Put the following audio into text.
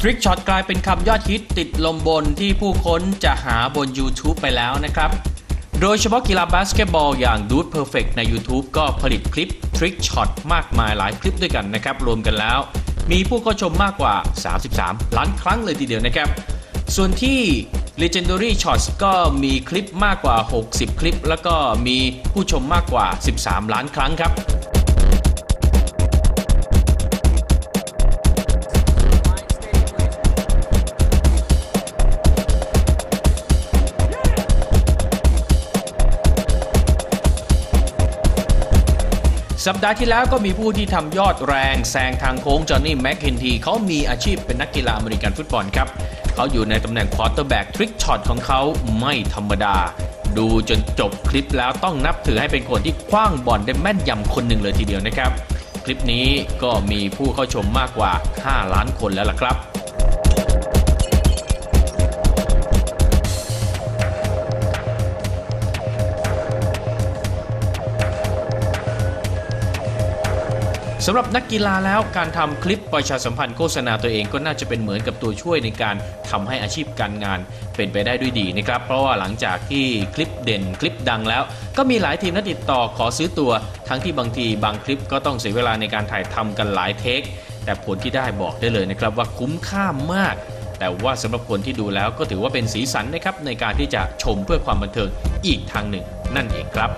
ทริกช็อตกลายเป็นคำยอดฮิตติดลมบนที่ผู้ค้นจะหาบน YouTube ไปแล้วนะครับ โดยเฉพาะกีฬาบาสเกตบอลอย่าง Dude Perfect ใน YouTube ก็ผลิตคลิปทริกช็อตมากมายหลายคลิปด้วยกันนะครับ รวมกันแล้ว มีผู้เข้าชมมากกว่า 33 ล้านครั้งเลยทีเดียวนะครับ ส่วนที่ Legendary Shots ก็มีคลิปมากกว่า 60 คลิป แล้วก็มีผู้ชมมากกว่า 13 ล้านครั้งครับ สัปดาห์ที่แล้วก็มีผู้ที่ทำยอดแรงแซงทางโค้งจอห์นนี่แม็กเคนทีเขามีอาชีพเป็นนักกีฬาอเมริกันฟุตบอลครับ เขาอยู่ในตำแหน่งควอเตอร์แบ็กทริกช็อตของเขาไม่ธรรมดา ดูจนจบคลิปแล้วต้องนับถือให้เป็นคนที่คว้างบอลได้แม่นยำคนหนึ่งเลยทีเดียวนะครับ คลิปนี้ก็มีผู้เข้าชมมากกว่า 5 ล้านคนแล้วล่ะครับ สำหรับนักกีฬาแล้วการทำคลิปประชาสัมพันธ์โฆษณาตัวเองก็น่าจะเป็นเหมือนกับตัวช่วยในการทำให้อาชีพการงานเป็นไปได้ด้วยดีนะครับ เพราะว่าหลังจากที่คลิปเด่นคลิปดังแล้ว ก็มีหลายทีมนัดติดต่อขอซื้อตัว ทั้งที่บางทีบางคลิปก็ต้องเสียเวลาในการถ่ายทำกันหลายเทค แต่ผลที่ได้บอกได้เลยนะครับว่าคุ้มค่ามากแต่ว่าสำหรับคนที่ดูแล้วก็ถือว่าเป็นสีสันนะครับในการที่จะชมเพื่อความบันเทิงอีกทางหนึ่งนั่นเองครับ